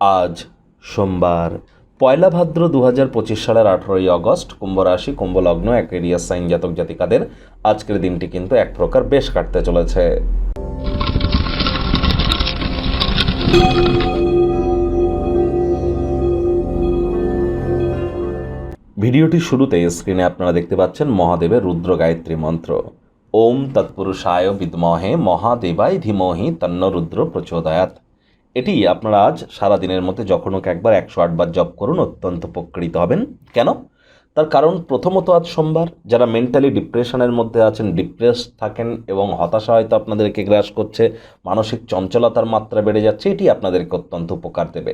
আজ সোমবার। পয়লা ভাদ্র দু হাজার পঁচিশ সালের আঠেরোই আগস্ট কুম্ভ রাশি কুম্ভ লগ্ন অ্যাকুয়ারিয়াস সাইন জাতক জাতিকাদের আজকের দিনটি কিন্তু এক প্রকার বেশ কাটতে চলেছে। ভিডিওটির শুরুতে স্ক্রিনে আপনারা দেখতে পাচ্ছেন মহাদেবের রুদ্র গায়ত্রী মন্ত্র। ওম তৎপুরুষায় বিদ্মহে মহাদেবায় ধীমহি তন্ন রুদ্র প্রচোদয়াত এটি আপনারা আজ সারা দিনের মধ্যে যখন হোক একবার একশো আটবার জব করুন, অত্যন্ত উপকৃত হবেন। কেন? তার কারণ প্রথমত আজ সোমবার যারা মেন্টালি ডিপ্রেশনের মধ্যে আছেন ডিপ্রেস থাকেন এবং হতাশা হয়তো আপনাদেরকে গ্রাস করছে, মানসিক চঞ্চলতার মাত্রা বেড়ে যাচ্ছে, এটি আপনাদেরকে অত্যন্ত উপকার দেবে।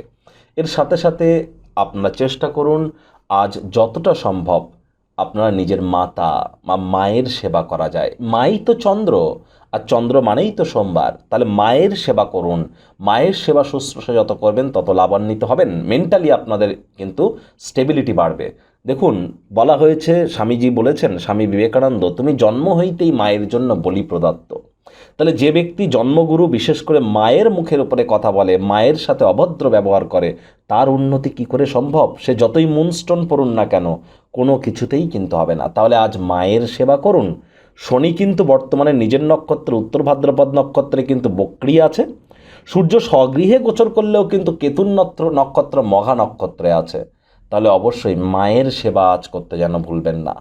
এর সাথে সাথে আপনারা চেষ্টা করুন, আজ যতটা সম্ভব আপনারা নিজের মাতা বা মায়ের সেবা করা যায়। মাই তো চন্দ্র, আর চন্দ্র মানেই তো সোমবার। তাহলে মায়ের সেবা করুন। মায়ের সেবা শুশ্রূষা যত করবেন, তত লাভান্বিত হবেন। মেন্টালি আপনাদের কিন্তু স্টেবিলিটি বাড়বে। দেখুন, বলা হয়েছে, স্বামীজি বলেছেন, স্বামী বিবেকানন্দ, তুমি জন্ম হইতেই মায়ের জন্য বলি প্রদত্ত। তাহলে যে ব্যক্তি জন্মগুরু, বিশেষ করে মায়ের মুখের উপরে কথা বলে, মায়ের সাথে অভদ্র ব্যবহার করে, তার উন্নতি কি করে সম্ভব? সে যতই মুনস্টোন পড়ুন না কেন, কোনো কিছুতেই কিন্তু হবে না। তাহলে আজ মায়ের সেবা করুন। শনি কিন্তু বর্তমানে নিজের নক্ষত্র, উত্তর ভাদ্রপদ নক্ষত্রে কিন্তু বক্রিয় আছে। সূর্য স্বগৃহে গোচর করলেও কিন্তু কেতুন নক্ষত্র মহা নক্ষত্রে আছে। তাহলে অবশ্যই মায়ের সেবা আজ করতে যেন ভুলবেন না।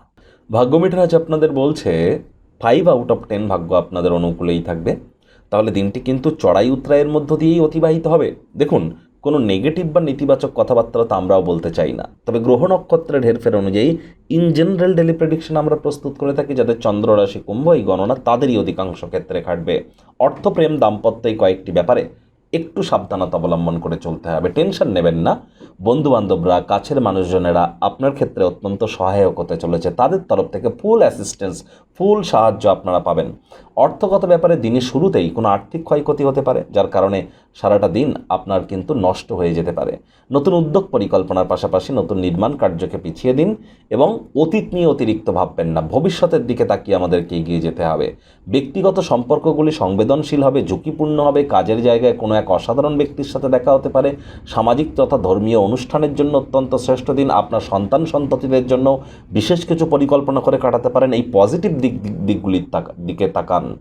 ভাগ্যমিটার আজ আপনাদের বলছে ফাইভ আউট অফ টেন ভাগ্য আপনাদের অনুকূলেই থাকবে। তাহলে দিনটি কিন্তু চড়াই উত্তরায়ের মধ্য দিয়েই অতিবাহিত হবে। দেখুন, কোনো নেগেটিভ বা নেতিবাচক কথাবার্তা তো আমরাও বলতে চাই না। তবে গ্রহ নক্ষত্রের হেরফের অনুযায়ী ইন জেনারেল ডেলি প্রেডিকশন আমরা প্রস্তুত করে থাকি যাদের চন্দ্ররাশি কুম্ভ এই গণনা তাদেরই অধিকাংশ ক্ষেত্রে খাটবে অর্থপ্রেম দাম্পত্য এই কয়েকটি ব্যাপারে একটু সাবধানতা অবলম্বন করে চলতে হবে। টেনশন নেবেন না। বন্ধুবান্ধবরা, কাছের মানুষজনেরা আপনার ক্ষেত্রে অত্যন্ত সহায়ক হতে চলেছে। তাদের তরফ থেকে ফুল অ্যাসিস্ট্যান্স ফুল সাহায্য আপনারা পাবেন। অর্থগত ব্যাপারে দিনের শুরুতেই কোনো আর্থিক ক্ষয়ক্ষতি হতে পারে, যার কারণে সারাটা দিন আপনার কিন্তু নষ্ট হয়ে যেতে পারে। নতুন উদ্যোগ পরিকল্পনার পাশাপাশি নতুন নির্মাণ কার্যকে পিছিয়ে দিন এবং অতীত নিয়ে অতিরিক্ত ভাববেন না। ভবিষ্যতের দিকে তাকিয়ে আমাদেরকে এগিয়ে যেতে হবে। ব্যক্তিগত সম্পর্কগুলি সংবেদনশীল হবে, ঝুঁকিপূর্ণ হবে, কাজের জায়গায় কোনো এক অসাধারণ ব্যক্তির সাথে দেখা হতে পারে। সামাজিক তথা ধর্মীয় অনুষ্ঠানের জন্য অত্যন্ত শ্রেষ্ঠ দিন। আপনার সন্তান সন্ততিদের জন্য বিশেষ কিছু পরিকল্পনা করে কাটাতে পারেন। এই পজিটিভ দিক দিক- দিকগুলির দিকে তাকান।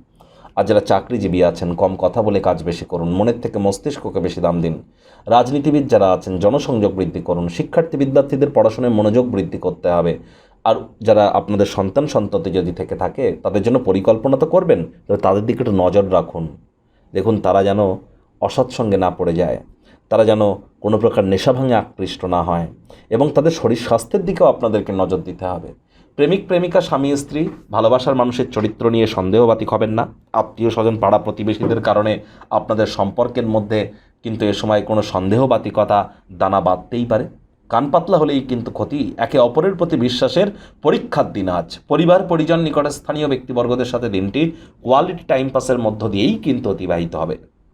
আর যারা চাকরিজীবী আছেন, কম কথা বলে কাজ বেশি করুন, মনের থেকে মস্তিষ্ককে বেশি দাম দিন। রাজনীতিবিদ যারা আছেন, জনসংযোগ বৃদ্ধি করুন, শিক্ষার্থী বিদ্যার্থীদের পড়াশোনায় মনোযোগ বৃদ্ধি করতে হবে। আর যারা আপনাদের সন্তান সন্ততি যদি থেকে থাকে, তাদের জন্য পরিকল্পনা তো করবেন তাদের দিকে একটু নজর রাখুন। দেখুন, তারা যেন অসৎসঙ্গে না পড়ে যায়, তারা যেন কোনো প্রকার নেশা ভাঙে আকৃষ্ট না হয়, এবং তাদের শরীর স্বাস্থ্যের দিকেও আপনাদেরকে নজর দিতে হবে। প্রেমিক, প্রেমিকা, স্বামী, স্ত্রী, ভালোবাসার মানুষের চরিত্র নিয়ে সন্দেহবাতিক হবেন না। আত্মীয় স্বজন, পাড়া প্রতিবেশীদের কারণে আপনাদের সম্পর্কের মধ্যে কিন্তু এ সময় কোনো সন্দেহবাতিকতা দানা বাঁধতেই পারে। কান পাতলা হলেই কিন্তু ক্ষতি। একে অপরের প্রতি বিশ্বাসের পরীক্ষার দিন আজ। পরিবার, পরিজন নিকটে স্থানীয় ব্যক্তিবর্গদের সাথে দিনটি কোয়ালিটি টাইম পাসের মধ্য দিয়েই কিন্তু অতিবাহিত হবে।